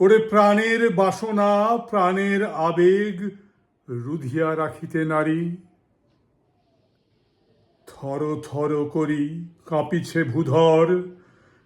ওরে প্রাণের বাসনা, প্রাণের আবেগ রুধিয়া রাখিতে নারী। থর থর করি কাঁপিছে ভূধর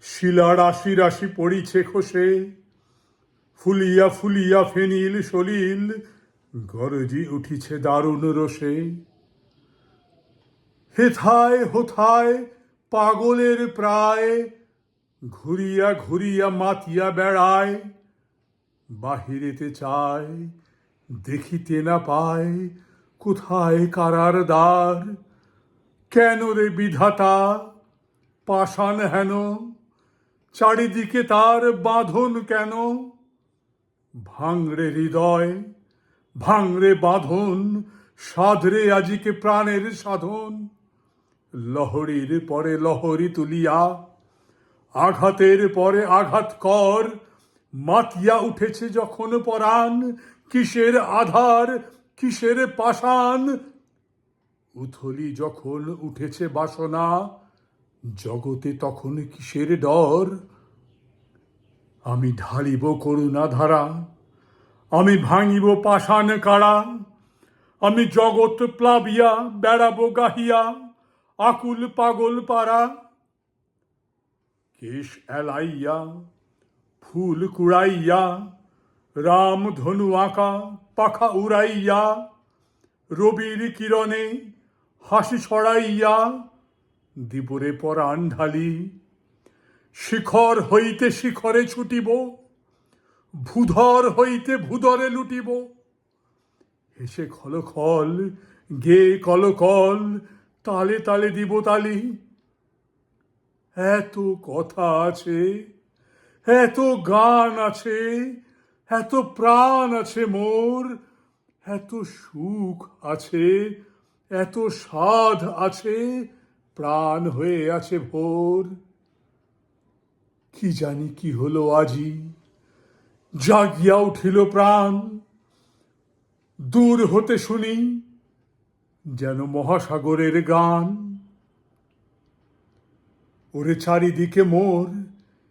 শিলা রাশি রাশি পড়িছে খসে। ফুলিয়া ফুলিয়া ফেনিল সলিল, গরজি উঠিছে দারুণ রোষে। হেথায় হোথায় পাগলের প্রায়, ঘুরিয়া ঘুরিয়া মাতিয়া বেড়ায়। বাহিরেতে চায় দেখিতে না পায় কোথায় কারার দ্বার? কেন রে বিধাতা, পাষাণ হেন? চারিদিকে তার বাঁধন কেন? ভাঙড়ে হৃদয়, ভাঙড়ে বাঁধন, সাধরে আজিকে প্রাণের সাধন। লহরীর পরে লহরী তুলিয়া, আঘাতের পরে আঘাত কর মাতিয়া উঠেছে যখন পরাণ, কিসের আধার, কিসের পাষাণ? উথলি যখন উঠেছে বাসনা, জগতে তখন কিসের ডর? আমি ঢালিব করুণা ধারা আমি ভাঙিব পাষাণ কাড়া, আমি জগৎ প্লাবিয়া, বেড়াবো গাহিয়া, আকুল পাগল পাড়া। কেশ এলাইয়া ফুল কুড়াইয়া, রাম ধনু আঁকা, পাখা উড়াইয়া, রবির কিরণে হাসি ছড়াইয়া, দিবরে পরাণ ঢালি, শিখর হইতে শিখরে ছুটিব, ভূধর হইতে ভূধরে লুটিব। হেসে খল খল, গে কলকল তালে তালে দিব তালি। এত কথা আছে এত গান আছে, এত প্রাণ আছে মোর, এত সুখ আছে, এত সাধ আছে, প্রাণ হয়ে আছে ভোর। কি জানি কি হলো আজি, জাগিয়া উঠিল প্রাণ, দূর হতে শুনি যেন মহাসাগরের গান। ওরে চারিদিকে মোর